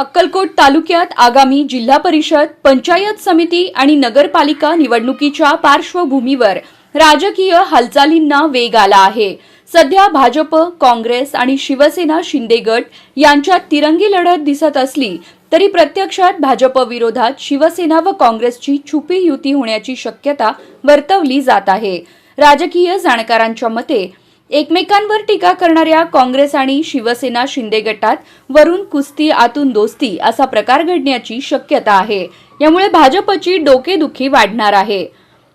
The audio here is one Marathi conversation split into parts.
अक्कलकोट तालुक्यात आगामी जिल्हा परिषद पंचायत समिती आणि नगरपालिका निवडणुकीच्या पार्श्वभूमीवर राजकीय हालचालींना वेग आला आहे. सध्या भाजप काँग्रेस आणि शिवसेना शिंदे गट यांच्यात तिरंगी लढत दिसत असली तरी प्रत्यक्षात भाजप विरोधात शिवसेना व काँग्रेसची छुपी युती होण्याची शक्यता वर्तवली जात आहे. राजकीय जाणकारांच्या मते एकमेकांवर टीका करणाऱ्या काँग्रेस आणि शिवसेना शिंदे गटात वरून कुस्ती आतून दोस्ती असा प्रकार घडण्याची शक्यता आहे. यामुळे भाजपची डोकेदुखी वाढणार आहे.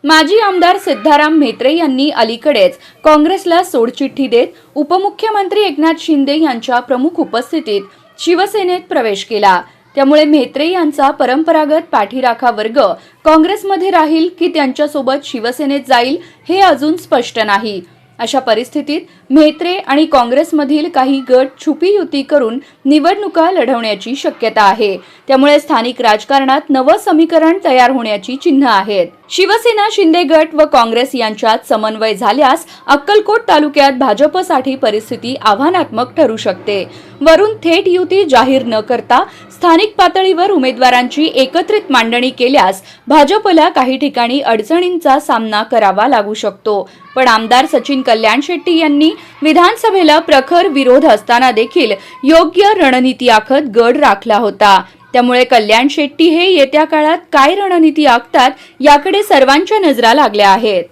माजी आमदार सिद्धाराम म्हेत्रे यांनी अलीकडेच काँग्रेसला सोडचिठ्ठी देत उपमुख्यमंत्री एकनाथ शिंदे यांच्या प्रमुख उपस्थितीत शिवसेनेत प्रवेश केला. त्यामुळे म्हेत्रे यांचा परंपरागत पाठीराखा वर्ग काँग्रेसमध्ये राहील की त्यांच्यासोबत शिवसेनेत जाईल हे अजून स्पष्ट नाही. अशा परिस्थितीत म्हेत्रे आणि काँग्रेसमधील काही गट छुपी युती करून निवडणुका लढवण्याची शक्यता आहे. त्यामुळे स्थानिक राजकारणात नवं समीकरण तयार होण्याची चिन्ह आहेत. शिवसेना शिंदे गट व काँग्रेस यांच्यात समन्वय झाल्यास अक्कलकोट तालुक्यात भाजपसाठी परिस्थिती आव्हानात्मक ठरू शकते. वरून थेट युती जाहीर न करता स्थानिक पातळीवर उमेदवारांची एकत्रित मांडणी केल्यास भाजपला काही ठिकाणी अडचणींचा सामना करावा लागू शकतो. पण आमदार सचिन कल्याण शेट्टी यांनी विधानसभेला प्रखर विरोध असताना देखील योग्य रणनीती आखत गड राखला होता. त्यामुळे कल्याण शेट्टी हे येत्या काळात काय रणनीती आखतात याकडे सर्वांच्या नजरा लागल्या आहेत.